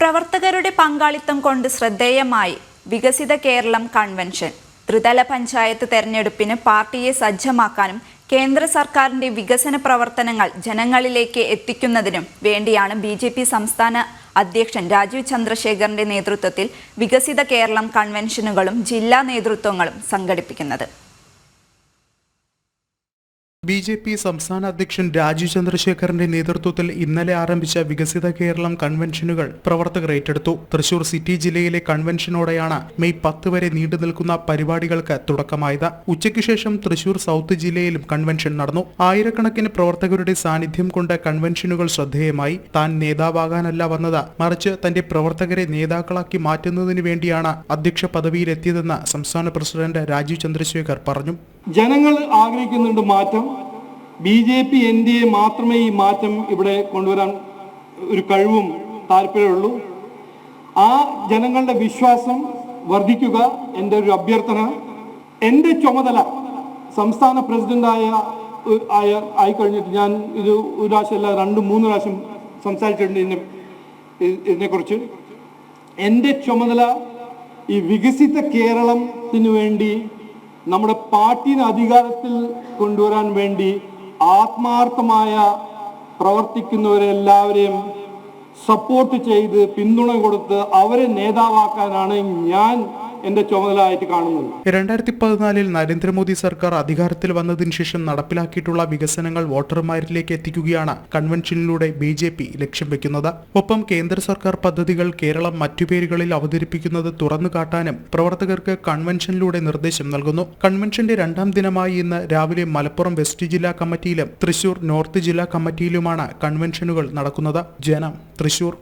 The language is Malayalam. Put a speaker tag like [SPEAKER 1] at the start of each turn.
[SPEAKER 1] പ്രവർത്തകരുടെ പങ്കാളിത്തം കൊണ്ട് ശ്രദ്ധേയമായി വികസിത കേരളം കൺവെൻഷൻ. ത്രിതല പഞ്ചായത്ത് തെരഞ്ഞെടുപ്പിന് പാർട്ടിയെ സജ്ജമാക്കാനും കേന്ദ്ര സർക്കാരിന്റെ വികസന പ്രവർത്തനങ്ങൾ ജനങ്ങളിലേക്ക് എത്തിക്കുന്നതിനും വേണ്ടിയാണ് ബി ജെ പി സംസ്ഥാന അധ്യക്ഷൻ രാജീവ് ചന്ദ്രശേഖറിന്റെ നേതൃത്വത്തിൽ വികസിത കേരളം കൺവെൻഷനുകളും ജില്ലാ നേതൃത്വങ്ങളും സംഘടിപ്പിക്കുന്നത്.
[SPEAKER 2] ബി ജെ പി സംസ്ഥാന അധ്യക്ഷൻ രാജീവ് ചന്ദ്രശേഖറിന്റെ നേതൃത്വത്തിൽ ഇന്നലെ ആരംഭിച്ച വികസിത കേരളം കൺവെൻഷനുകൾ പ്രവർത്തകർ ഏറ്റെടുത്തു. തൃശൂർ സിറ്റി ജില്ലയിലെ കൺവെൻഷനോടെയാണ് മെയ് പത്ത് വരെ നീണ്ടു നിൽക്കുന്ന പരിപാടികൾക്ക് തുടക്കമായത്. ഉച്ചയ്ക്ക് ശേഷം തൃശൂർ സൗത്ത് ജില്ലയിലും കൺവെൻഷൻ നടന്നു. ആയിരക്കണക്കിന് പ്രവർത്തകരുടെ സാന്നിധ്യം കൊണ്ട് കൺവെൻഷനുകൾ ശ്രദ്ധേയമായി. താൻ നേതാവാകാനല്ല വന്നത് മറിച്ച് തന്റെ പ്രവർത്തകരെ നേതാക്കളാക്കി മാറ്റുന്നതിന് വേണ്ടിയാണ് അധ്യക്ഷ പദവിയിലെത്തിയതെന്ന് സംസ്ഥാന പ്രസിഡന്റ് രാജീവ് ചന്ദ്രശേഖർ പറഞ്ഞു.
[SPEAKER 3] ജനങ്ങൾ ആഗ്രഹിക്കുന്നുണ്ട് മാറ്റം. B J P N D A മാത്രമേ ഈ മാറ്റം ഇവിടെ കൊണ്ടുവരാൻ ഒരു കഴിവും താല്പര്യമുള്ളൂ. ആ ജനങ്ങളുടെ വിശ്വാസം വർദ്ധിക്കുക എന്റെ ഒരു അഭ്യർത്ഥന. എന്റെ ചുമതല സംസ്ഥാന പ്രസിഡന്റായ ആയിക്കഴിഞ്ഞിട്ട് ഞാൻ ഇത് ഒരു പ്രാവശ്യമല്ല രണ്ട് മൂന്ന് പ്രാവശ്യം സംസാരിച്ചിട്ടുണ്ട് ഇതിനെ ഇതിനെക്കുറിച്ച്. എന്റെ ചുമതല ഈ വികസിത കേരളത്തിന് വേണ്ടി നമ്മുടെ പാർട്ടിനെ അധികാരത്തിൽ കൊണ്ടുവരാൻ വേണ്ടി ആത്മാർത്ഥമായ പ്രവർത്തിക്കുന്നവരെല്ലാവരെയും സപ്പോർട്ട് ചെയ്ത് പിന്തുണ കൊടുത്ത് അവരെ നേതാവാക്കാനാണ് ഞാൻ എന്റെ ചുമതലയായിട്ട് കാണുന്നത്
[SPEAKER 2] രണ്ടായിരത്തി പതിനാലിൽ നരേന്ദ്രമോദി സർക്കാർ അധികാരത്തിൽ വന്നതിന് ശേഷം നടപ്പിലാക്കിയിട്ടുള്ള വികസനങ്ങൾ വോട്ടർമാരിലേക്ക് എത്തിക്കുകയാണ് കൺവെൻഷനിലൂടെ ബി ജെ പി ലക്ഷ്യം വെക്കുന്നത്. ഒപ്പം കേന്ദ്ര സർക്കാർ പദ്ധതികൾ കേരളം മറ്റു പേരുകളിൽ അവതരിപ്പിക്കുന്നത് തുറന്നു കാട്ടാനും പ്രവർത്തകർക്ക് കൺവെൻഷനിലൂടെ നിർദ്ദേശം നൽകുന്നു. കൺവെൻഷന്റെ രണ്ടാം ദിനമായി ഇന്ന് രാവിലെ മലപ്പുറം വെസ്റ്റ് ജില്ലാ കമ്മിറ്റിയിലും തൃശൂർ നോർത്ത് ജില്ലാ കമ്മിറ്റിയിലുമാണ് കൺവെൻഷനുകൾ നടക്കുന്നത്. ജനം തൃശൂർ.